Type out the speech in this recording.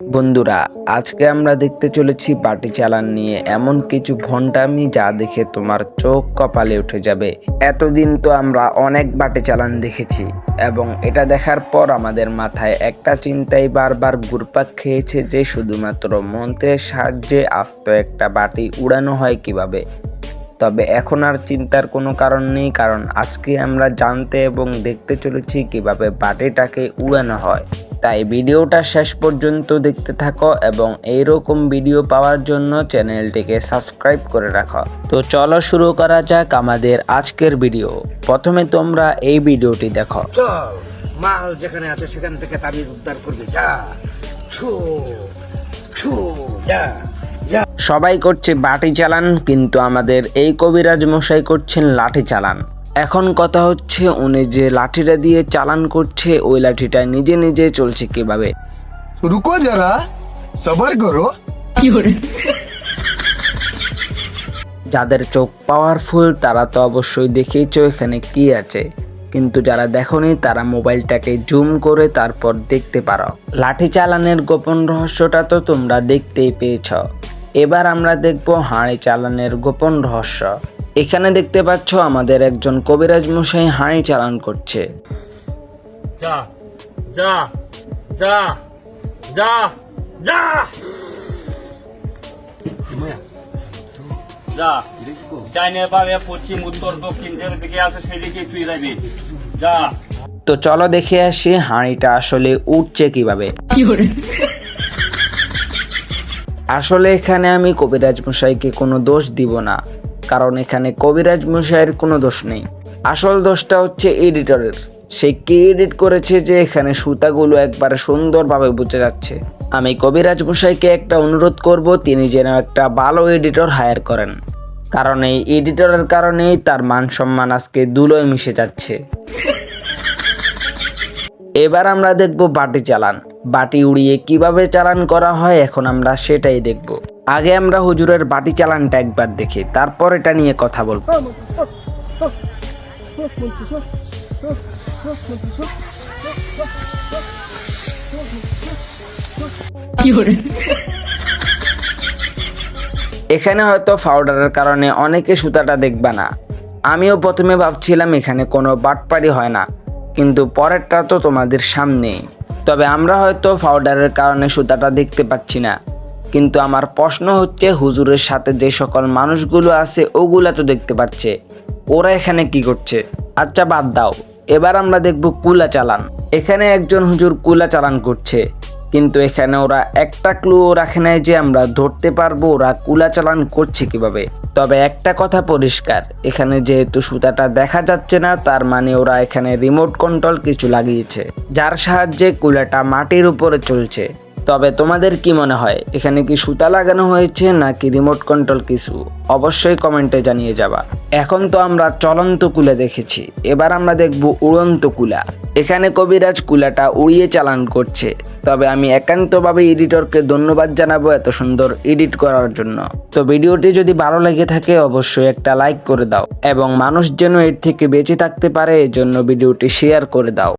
বন্ধুরা, আজকে আমরা দেখতে চলেছি বাটি চালান নিয়ে। এমন কিছু ভণ্ডামি যা দেখে তোমার চোখ কপালে উঠে যাবে। এতদিন তো আমরা অনেক বাটি চালান দেখেছি এবং এটা দেখার পর আমাদের মাথায় একটা চিন্তাই বারবার ঘুরপাক খেয়েছে যে শুধুমাত্র মন্ত্রের সাহায্যে আস্ত একটা বাটি উড়ানো হয় কীভাবে। তবে এখন আর চিন্তার কোনো কারণ নেই, কারণ আজকে আমরা জানতে এবং দেখতে চলেছি কীভাবে বাটিটাকে উড়ানো হয়। তাই ভিডিওটা শেষ পর্যন্ত দেখতে থাকো এবং এইরকম ভিডিও পাওয়ার জন্য চ্যানেলটিকে সাবস্ক্রাইব করে রাখো। তো চলো শুরু করা যাক আমাদের আজকের ভিডিও। প্রথমে তোমরা এই ভিডিওটি দেখো। মাল যেখানে আছে সেখান থেকে তাবিজ উদ্ধার করবি যা। ছু ছু যা যা। সবাই করছে বাটি চালান কিন্তু আমাদের এই কবিরাজ মশাই করছেন লাঠি চালান। এখন কথা হচ্ছে উনি যে লাঠিটা দিয়ে চালান করছে ওই লাঠিটা নিজে নিজে চলছে কীভাবে? রুকো যারা সবার করো। যাদের চোখ পাওয়ারফুল তারা তো অবশ্যই দেখেইছো এখানে কি আছে। কিন্তু যারা দেখনি তারা মোবাইলটাকে জুম করে তারপর দেখতে পারো। লাঠি চালানের গোপন রহস্যটা তো তোমরা দেখতেই পেয়েছ। এবার আমরা দেখব হাঁড়ি চালানের গোপন রহস্য। এখানে দেখতে পাচ্ছ আমাদের একজন কবিরাজ মশাই হাঁড়ি চালান করছে। যা যা যা যা যা। যা ডাইনে পাবে পশ্চিম উত্তর দক্ষিণ যেদিকে আছে সেদিকে তুই যাবি। যা। তো চলো দেখে আসি হাঁড়িটা আসলে উঠছে কীভাবে। আসলে এখানে আমি কবিরাজ মশাইকে কোনো দোষ দিব না। কারণ এখানে কবিরাজ মশাইয়ের কোনো দোষ নেই। আসল দোষটা হচ্ছে এডিটরের। সে কে এডিট করেছে যে এখানে সুতাগুলো একবারে সুন্দরভাবে বোঝা যাচ্ছে। আমি কবিরাজ মশাইকে একটা অনুরোধ করব, তিনি যেন একটা ভালো এডিটর হায়ার করেন। কারণ এই এডিটরের কারণেই তার মান সম্মান আজকে দুলোয় মিশে যাচ্ছে। এবার আমরা দেখব বাটি চালান। বাটি উড়িয়ে কীভাবে চালান করা হয়, এখন আমরা সেটাই দেখব। আগে আমরা হুজুরের বাটি চালানটা একবার দেখি তারপর এটা নিয়ে কথা বলব। এখানে হয়তো পাউডারের কারণে অনেকে সুতাটা দেখবা না। আমিও প্রথমে ভাবছিলাম এখানে কোনো বাটপারি হয় না কিন্তু পরেরটা তো তোমাদের সামনে। তবে আমরা হয়তো পাউডারের কারণে সুতাটা দেখতে পাচ্ছি না। কিন্তু আমার প্রশ্ন হচ্ছে, হুজুরের সাথে যে সকল মানুষগুলো আছে, ওগুলা তো দেখতে পাচ্ছে। ওরা এখানে কি করছে? আচ্ছা বাদ দাও। এবার আমরা দেখব কুলা চালান। এখানে একজন হুজুর কুলা চালান করছে। কিন্তু এখানে ওরা একটা ক্লু রাখে নাই যে আমরা ধরতে পারব ওরা কুলা চালান করছে কীভাবে। তবে একটা কথা পরিষ্কার, এখানে যেহেতু সুতাটা দেখা যাচ্ছে না, তার মানে ওরা এখানে রিমোট কন্ট্রোল কিছু লাগিয়েছে, যার সাহায্যে কুলাটা মাটির উপরে চলছে। তবে তোমাদের কি মনে হয়, এখানে কি সুতা লাগানো হয়েছে নাকি রিমোট কন্ট্রোল কিছু? অবশ্যই কমেন্টে জানিয়ে যাবা। এখন তো আমরা চলন্ত কুলা দেখেছি, এবার আমরা দেখব উড়ন্ত কুলা। এখানে কবিরাজ কুলাটা উড়িয়ে চালান করছে, তবে আমি একান্তভাবে এডিটরকে ধন্যবাদ জানাব এত সুন্দর এডিট করার জন্য। তো ভিডিওটি যদি ভালো লেগে থাকে, অবশ্যই একটা লাইক করে দাও, এবং মানুষ যেন এর থেকে বেঁচে থাকতে পারে, এজন্য ভিডিওটি শেয়ার করে দাও।